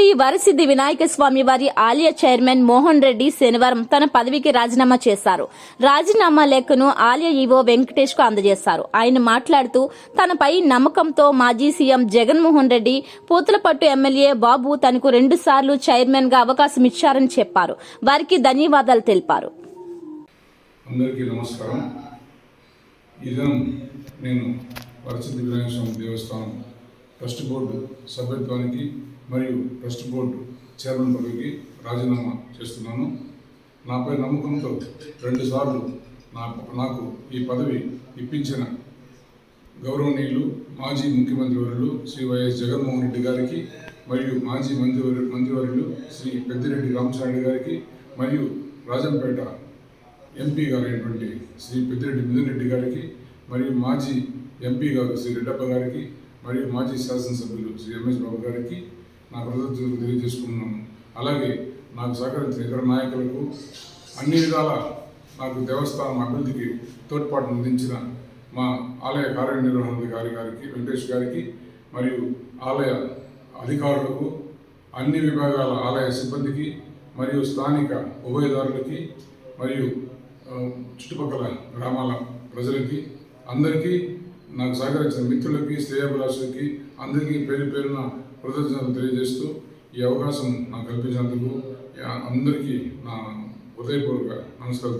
శ్రీ వరసిద్ధి వినాయక స్వామి వారి ఆలయ చైర్మన్ మోహన్ రెడ్డి శనివారం తన పదవికి రాజీనామా చేశారు. రాజీనామా లేఖను ఆలయ ఈవో వెంకటేష్కు అందజేశారు. ఆయన మాట్లాడుతూ తనపై నమ్మకంతో మాజీ సీఎం జగన్మోహన్ రెడ్డి పూతలపట్టు ఎమ్మెల్యే బాబు తనకు రెండు సార్లు చైర్మన్గా అవకాశం ఇచ్చారని చెప్పారు. వారికి ధన్యవాదాలు తెలిపారు. అందరికీ నమస్కారం. నేను దేవస్థానం ట్రస్ట్ బోర్డు సభ్యత్వానికి మరియు ట్రస్ట్ బోర్డు చైర్మన్ పదవికి రాజీనామా చేస్తున్నాను. నాపై నమ్మకంతో రెండుసార్లు నా నాకు ఈ పదవి ఇప్పించిన గౌరవనీయులు మాజీ ముఖ్యమంత్రి వర్యులు శ్రీ వైఎస్ జగన్మోహన్ రెడ్డి గారికి మరియు మాజీ మంత్రివర్యు మంత్రివర్యులు శ్రీ పెద్దిరెడ్డి రామచంద్ర గారికి మరియు రాజంపేట ఎంపీ గారైనటువంటి శ్రీ పెద్దిరెడ్డి మిథున్ రెడ్డి గారికి మరియు మాజీ ఎంపీ గారు శ్రీ రెడ్డప్ప గారికి మరియు మాజీ శాసనసభ్యులు శ్రీ ఎంఎస్ బాబు గారికి నా కృతజ్ఞతలు తెలియజేసుకున్నాను అలాగే నాకు సహకరించిన ఇతర నాయకులకు అన్ని విధాల నాకు దేవస్థానం అభివృద్ధికి తోడ్పాటు అందించిన మా ఆలయ కార్యనిర్వహణాధికారి గారికి వెంకటేష్ గారికి మరియు ఆలయ అధికారులకు అన్ని విభాగాల ఆలయ సిబ్బందికి మరియు స్థానిక ఉభయదారులకి మరియు చుట్టుపక్కల గ్రామాల ప్రజలకి అందరికీ నాకు సహకరించిన మిత్రులకి శ్రేయాభిలాషులకి అందరికీ పేరు పేరున కృతజ్ఞతలు తెలియజేస్తూ ఈ అవకాశం నాకు కల్పించినందుకు అందరికీ నా హృదయపూర్వక నమస్కారం